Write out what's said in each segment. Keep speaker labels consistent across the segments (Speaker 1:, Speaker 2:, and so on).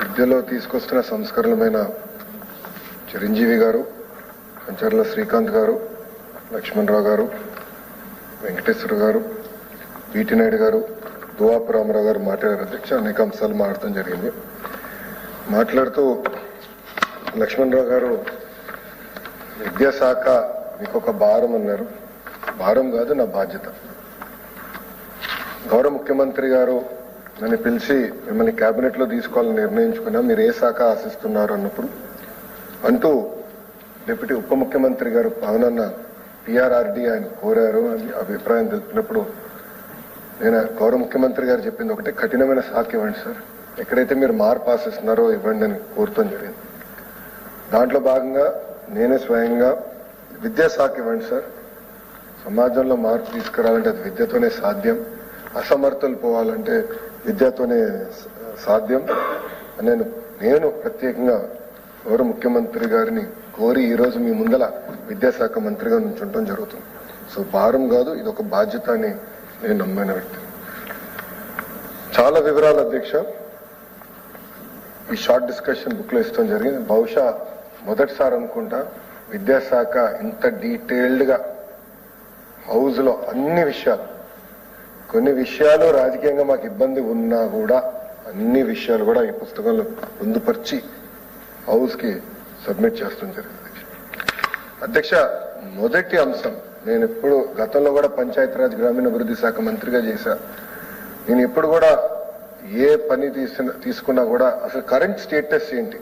Speaker 1: విద్యలో తీసుకొస్తున్న సంస్కరణమైన చిరంజీవి గారు కంచర్ల శ్రీకాంత్ గారు లక్ష్మణరావు గారు వెంకటేశ్వర గారు బీటి నాయుడు గారు దువాపు రామారావు గారు మాట్లాడారు. అధ్యక్ష అనేక అంశాలు మాట్లాడటం జరిగింది. మాట్లాడుతూ లక్ష్మణరావు గారు విద్యాశాఖ మీకు ఒక భారం అన్నారు. భారం కాదు నా బాధ్యత. గౌరవ ముఖ్యమంత్రి గారు నన్ను పిలిచి మిమ్మల్ని క్యాబినెట్లో లో తీసుకోవాలని నిర్ణయించుకున్నా మీరు ఏ శాఖ ఆశిస్తున్నారు అన్నప్పుడు అంటూ డిప్యూటీ ఉప ముఖ్యమంత్రి గారు పవనన్న పిఆర్ఆర్డి ఆయన కోరారు అని అభిప్రాయం తెలిపినప్పుడు నేను గౌరవ ముఖ్యమంత్రి గారు చెప్పింది ఒకటి కఠినమైన శాఖ ఇవ్వండి సార్. ఎక్కడైతే మీరు మార్పు ఆశిస్తున్నారో ఇవ్వండి అని కోరుతాం జరిగింది. దాంట్లో భాగంగా నేనే స్వయంగా విద్యాశాఖ ఇవ్వండి సార్. సమాజంలో మార్పు తీసుకురావాలంటే అది విద్యతోనే సాధ్యం. అసమర్థులు పోవాలంటే విద్యతోనే సాధ్యం. నేను నేను ప్రత్యేకంగా గౌరవ ముఖ్యమంత్రి గారిని కోరి ఈరోజు మీ ముందల విద్యాశాఖ మంత్రిగా ఉండటం జరుగుతుంది. సో భారం కాదు ఇది ఒక బాధ్యత అని నేను నమ్మిన వ్యక్తి. చాలా వివరాలు అధ్యక్ష. ఈ షార్ట్ డిస్కషన్ బుక్లో ఇస్తాం జరిగింది. బహుశా మొదటిసారి అనుకుంటా విద్యాశాఖ ఇంత డీటెయిల్డ్గా లో అన్ని విషయాలు కొన్ని విషయాలు రాజకీయంగా మాకు ఇబ్బంది ఉన్నా కూడా అన్ని విషయాలు కూడా ఈ పుస్తకంలో పొందుపరిచి హౌస్కి సబ్మిట్ చేస్తాం జరిగింది. అధ్యక్ష. అధ్యక్ష మొదటి అంశం నేను ఎప్పుడు గతంలో కూడా పంచాయతీరాజ్ గ్రామీణాభివృద్ధి శాఖ మంత్రిగా చేశా. నేను ఎప్పుడు కూడా ఏ పని తీసిన తీసుకున్నా కూడా అసలు కరెంట్ స్టేటస్ ఏంటి?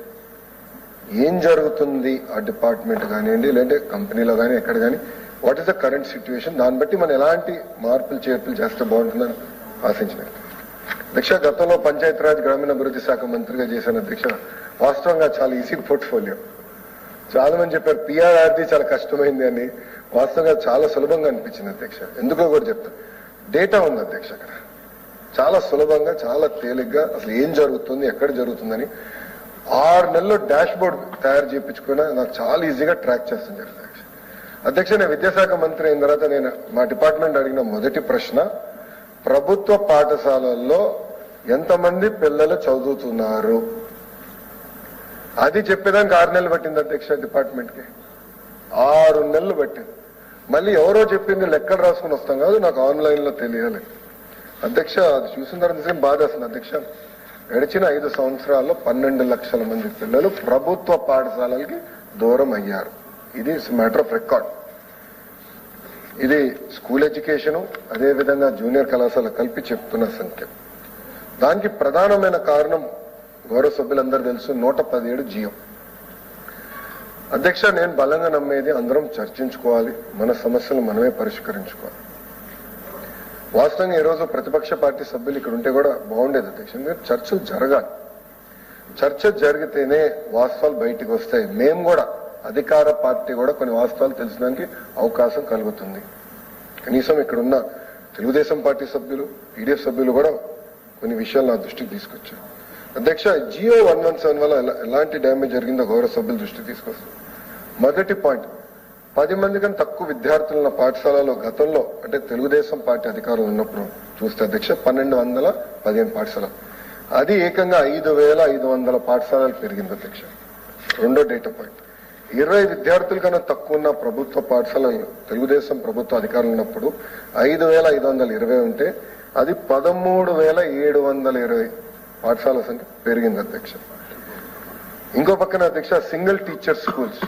Speaker 1: ఏం జరుగుతుంది? ఆ డిపార్ట్మెంట్ కానివ్వండి లేదంటే కంపెనీలో కానీ ఎక్కడ కానీ what is the current situation దాన్ని బట్టి మనం ఎలాంటి మార్పులు చేర్పులు చేస్తే బాగుంటుందని ఆశించిన అధ్యక్ష గతంలో పంచాయతీరాజ్ గ్రామీణాభివృద్ధి శాఖ మంత్రిగా చేశాను అధ్యక్ష వాస్తవంగా చాలా ఈజీ పోర్ట్ఫోలియో చాలా మంది చెప్పారు పిఆర్ఆర్ది చాలా కష్టమైంది అని. వాస్తవంగా చాలా సులభంగా అనిపించింది అధ్యక్ష. ఎందుకో కూడా చెప్తా. డేటా ఉంది అధ్యక్ష అక్కడ. చాలా సులభంగా చాలా తేలిగ్గా అసలు ఏం జరుగుతుంది ఎక్కడ జరుగుతుందని ఆరు నెలల్లో డాష్ బోర్డ్ తయారు చేయించుకున్నా నాకు చాలా ఈజీగా ట్రాక్ చేస్తాను జరిగింది అధ్యక్ష. నేను విద్యాశాఖ మంత్రి అయిన తర్వాత నేను మా డిపార్ట్మెంట్ అడిగిన మొదటి ప్రశ్న ప్రభుత్వ పాఠశాలల్లో ఎంతమంది పిల్లలు చదువుతున్నారు? అది చెప్పేదానికి ఆరు నెలలు పట్టింది అధ్యక్ష డిపార్ట్మెంట్కి. ఆరు నెలలు పట్టింది. మళ్ళీ ఎవరో చెప్పింది లెక్కలు రాసుకుని వస్తాం కాదు నాకు ఆన్లైన్లో తెలియాలి. అధ్యక్ష అది చూసిన తర్వాత నిజంగా బాధ అధ్యక్ష గడిచిన ఐదు సంవత్సరాల్లో పన్నెండు లక్షల మంది పిల్లలు ప్రభుత్వ పాఠశాలలకి దూరం అయ్యారు. ఇది మ్యాటర్ ఆఫ్ రికార్డ్ ఇది స్కూల్ ఎడ్యుకేషన్ అదే విధంగా జూనియర్ కళాశాల కలిపి చెప్తున్న సంఖ్య. దానికి ప్రధానమైన కారణం గౌరవ సభ్యులందరూ తెలుసు నూట పదిహేడు జియో. అధ్యక్ష నేను బలంగా నమ్మేది అందరం చర్చించుకోవాలి మన సమస్యలు మనమే పరిష్కరించుకోవాలి. వాస్తవంగా ఈ రోజు ప్రతిపక్ష పార్టీ సభ్యులు ఇక్కడ ఉంటే కూడా బాగుండేది అధ్యక్ష. చర్చలు జరగాలి. చర్చ జరిగితేనే వాస్తవాలు బయటికి వస్తాయి. మేము కూడా అధికార పార్టీ కూడా కొన్ని వాస్తవాలు తెలుసుకోవడానికి అవకాశం కలుగుతుంది. కనీసం ఇక్కడున్న తెలుగుదేశం పార్టీ సభ్యులు పీడిఎఫ్ సభ్యులు కూడా కొన్ని విషయాలు నా దృష్టికి తీసుకొచ్చారు. అధ్యక్ష జియో వన్ వన్ సెవెన్ వల్ల ఎలాంటి డ్యామేజ్ జరిగిందో గౌరవ సభ్యుల దృష్టికి తీసుకొస్తారు మొదటి పాయింట్ పది మంది కన్నా తక్కువ విద్యార్థులు ఉన్న పాఠశాలలో గతంలో అంటే తెలుగుదేశం పార్టీ అధికారం ఉన్నప్పుడు చూస్తే అధ్యక్ష పన్నెండు వందల పదిహేను పాఠశాల అది ఏకంగా ఐదు వేల ఐదు వందల పాఠశాలలు పెరిగింది అధ్యక్ష. రెండో డేటా పాయింట్. ఇరవై విద్యార్థుల కన్నా తక్కువ ఉన్న ప్రభుత్వ పాఠశాలలు తెలుగుదేశం ప్రభుత్వ అధికారులు ఉన్నప్పుడు ఐదు వేల ఐదు వందల ఇరవై ఉంటే అది పదమూడు వేల ఏడు వందల ఇరవై పాఠశాల సంఖ్య పెరిగింది అధ్యక్ష. ఇంకో పక్కన అధ్యక్ష సింగిల్ టీచర్ స్కూల్స్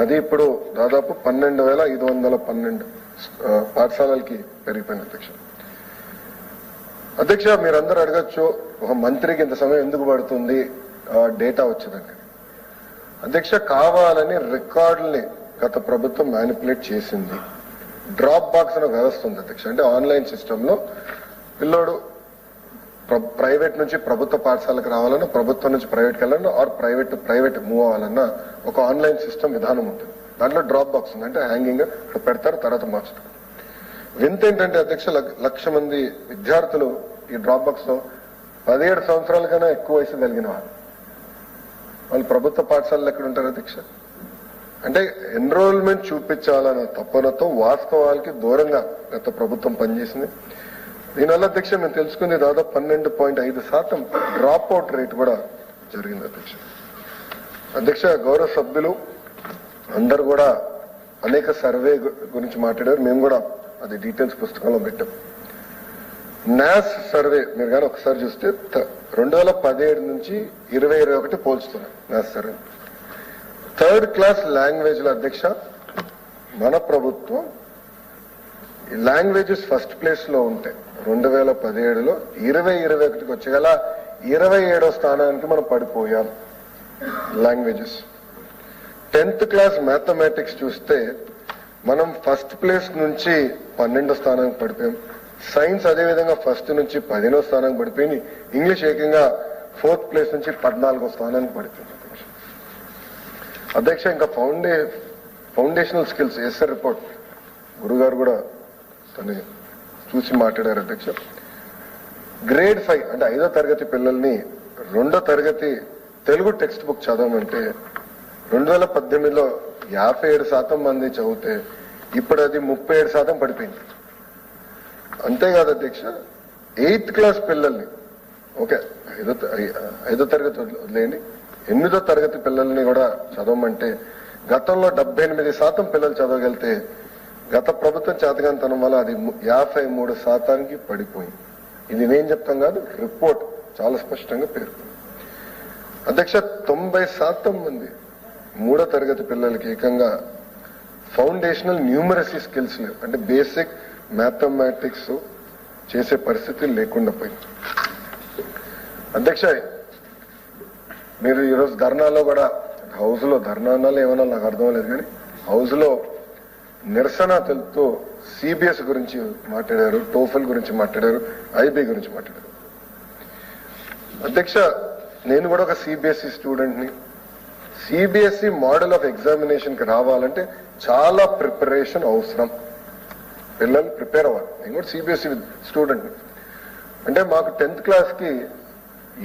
Speaker 1: అది ఇప్పుడు దాదాపు పన్నెండు వేల ఐదు వందల పన్నెండు పాఠశాలలకి పెరిగిపోయింది అధ్యక్ష. అధ్యక్ష మీరందరూ అడగచ్చు ఒక మంత్రికి ఇంత సమయం ఎందుకు పడుతుంది? డేటా వచ్చేదానికి. అధ్యక్ష కావాలని రికార్డుల్ని గత ప్రభుత్వం మ్యానిపులేట్ చేసింది. డ్రాప్ బాక్స్ అనే వ్యవస్థ ఉంది అధ్యక్ష. అంటే ఆన్లైన్ సిస్టంలో పిల్లోడు ప్ర- ప్రైవేట్ నుంచి ప్రభుత్వ పాఠశాలకు రావాలన్నా ప్రభుత్వం నుంచి ప్రైవేట్కి వెళ్ళాలన్నా or private to private move అవ్వాలన్నా ఒక ఆన్లైన్ సిస్టమ్ విధానం ఉంటుంది దాంట్లో డ్రాప్ బాక్స్ ఉంది. అంటే హ్యాంగింగ్ ఇక్కడ పెడతారు తర్వాత మార్చుతారు. వింత ఏంటంటే అధ్యక్ష లక్ష మంది విద్యార్థులు ఈ డ్రాప్ బాక్స్లో పదిహేడు సంవత్సరాల కన్నా ఎక్కువ వయసు కలిగిన వాళ్ళు. వాళ్ళు ప్రభుత్వ పాఠశాలలు ఎక్కడ ఉంటారు అధ్యక్ష? అంటే ఎన్రోల్మెంట్ చూపించాలన్న తపనతో వాస్తవాలకి దూరంగా గత ప్రభుత్వం పనిచేసింది. దీనివల్ల అధ్యక్ష మేము తెలుసుకుంది దాదాపు పన్నెండు పాయింట్ ఐదు శాతం డ్రాప్ అవుట్ రేట్ కూడా జరిగింది అధ్యక్ష. అధ్యక్ష గౌరవ సభ్యులు అందరు కూడా అనేక సర్వే గురించి మాట్లాడారు. మేము కూడా అది డీటెయిల్స్ పుస్తకంలో పెట్టాం. నాస్ సర్వే మీరు కానీ ఒకసారి చూస్తే రెండు వేల పదిహేడు నుంచి ఇరవై ఇరవై ఒకటి పోల్చుతున్నాం నాస్ థర్డ్ క్లాస్ లాంగ్వేజ్ల అధ్యక్ష మన ప్రభుత్వం లాంగ్వేజెస్ ఫస్ట్ ప్లేస్లో ఉంటాయి రెండు వేల పదిహేడులో ఇరవై ఇరవై ఒకటికి వచ్చేగల ఇరవై ఏడో స్థానానికి మనం పడిపోయాం లాంగ్వేజెస్ టెన్త్ క్లాస్ మ్యాథమెటిక్స్ చూస్తే మనం ఫస్ట్ ప్లేస్ నుంచి పన్నెండో స్థానానికి పడిపోయాం. సైన్స్ అదే విధంగా ఫస్ట్ నుంచి పదిహేనో స్థానానికి పడిపోయింది. ఇంగ్లీష్ ఏకంగా ఫోర్త్ ప్లేస్ నుంచి పద్నాలుగో స్థానానికి పడిపోయింది అధ్యక్ష. అధ్యక్ష ఇంకా ఫౌండే ఫౌండేషనల్ స్కిల్స్ ఎస్ఆర్ రిపోర్ట్. గురుగారు కూడా తను చూసి మాట్లాడారు అధ్యక్ష. గ్రేడ్ ఫైవ్ అంటే ఐదో తరగతి పిల్లల్ని రెండో తరగతి తెలుగు టెక్స్ట్ బుక్ చదవమంటే రెండు వేల పద్దెనిమిదిలో యాభై ఏడు శాతం మంది చదివితే ఇప్పుడు అది ముప్పై ఏడు శాతం పడిపోయింది. అంతేకాదు అధ్యక్ష ఎయిత్ క్లాస్ పిల్లల్ని ఓకే ఐదో ఐదో తరగతి వదిలే- వదిలేయండి. ఎనిమిదో తరగతి పిల్లల్ని కూడా చదవమంటే గతంలో డెబ్బై ఎనిమిది శాతం పిల్లలు చదవగలితే గత ప్రభుత్వం చేతగాంతనం వల్ల అది యాభై మూడు శాతానికి పడిపోయింది. ఇది నేను చెప్తాం కాదు రిపోర్ట్ చాలా స్పష్టంగా పేర్కొంది. అధ్యక్ష తొంభై శాతం మంది మూడో తరగతి పిల్లలకి ఏకంగా ఫౌండేషనల్ న్యూమరసీ స్కిల్స్ లేవు. అంటే బేసిక్ మ్యాథమెటిక్స్ చేసే పరిస్థితి లేకుండా పోయింది. అధ్యక్ష మీరు ఈరోజు ధర్నాలో కూడా హౌస్లో ధర్నాలు ఏమన్నా నాకు అర్థం లేదు కానీ హౌస్లో నిరసన తెలుపుతూ సిబిఎస్ గురించి మాట్లాడారు టోఫెల్ గురించి మాట్లాడారు ఐబీ గురించి మాట్లాడారు. అధ్యక్ష నేను కూడా ఒక సిబిఎస్ఈ స్టూడెంట్ని సిబిఎస్ఈ మోడల్ ఆఫ్ ఎగ్జామినేషన్కి రావాలంటే చాలా ప్రిపరేషన్ అవసరం. పిల్లలు ప్రిపేర్ అవ్వాలి. నేను కూడా సిబిఎస్ఈ స్టూడెంట్ అంటే మాకు టెన్త్ క్లాస్కి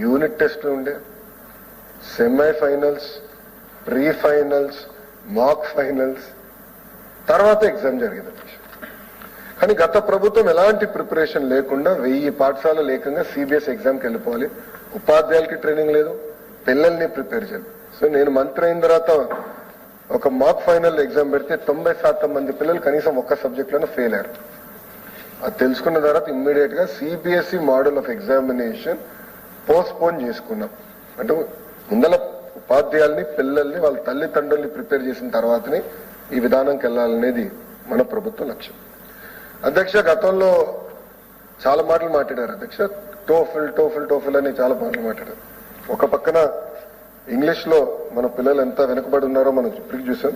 Speaker 1: యూనిట్ టెస్ట్ ఉండే semifinals pre finals mock finals తర్వాత ఎగ్జామ్ జరిగింది. కానీ గత ప్రభుత్వం ఎలాంటి ప్రిపరేషన్ లేకుండా వెయ్యి పాఠశాల లేకుండా సిబిఎస్ ఎగ్జామ్కి వెళ్ళిపోవాలి. ఉపాధ్యాయులకి ట్రైనింగ్ లేదు పిల్లల్ని ప్రిపేర్ చేయాలి. సో నేను మంత్రి అయిన తర్వాత ఒక మాక్ ఫైనల్ ఎగ్జామ్ పెడితే తొంభై శాతం మంది పిల్లలు కనీసం ఒక్క సబ్జెక్ట్లోనే ఫెయిల్ అయ్యారు. అది తెలుసుకున్న తర్వాత ఇమ్మీడియట్గా CBSE model of examination postpone చేసుకున్నాం. అంటే ముందల ఉపాధ్యాయుల్ని పిల్లల్ని వాళ్ళ తల్లిదండ్రుల్ని ప్రిపేర్ చేసిన తర్వాతనే ఈ విధానంకి వెళ్ళాలనేది మన ప్రభుత్వ లక్ష్యం. అధ్యక్ష గతంలో చాలా మాటలు మాట్లాడారు. అధ్యక్ష టోఫిల్ టోఫిల్ టోఫిల్ అని చాలా మాటలు మాట్లాడారు. ఒక పక్కన ఇంగ్లీష్లో మన పిల్లలు ఎంత వెనుకబడి ఉన్నారో మనం ఇప్పటికి చూసాం.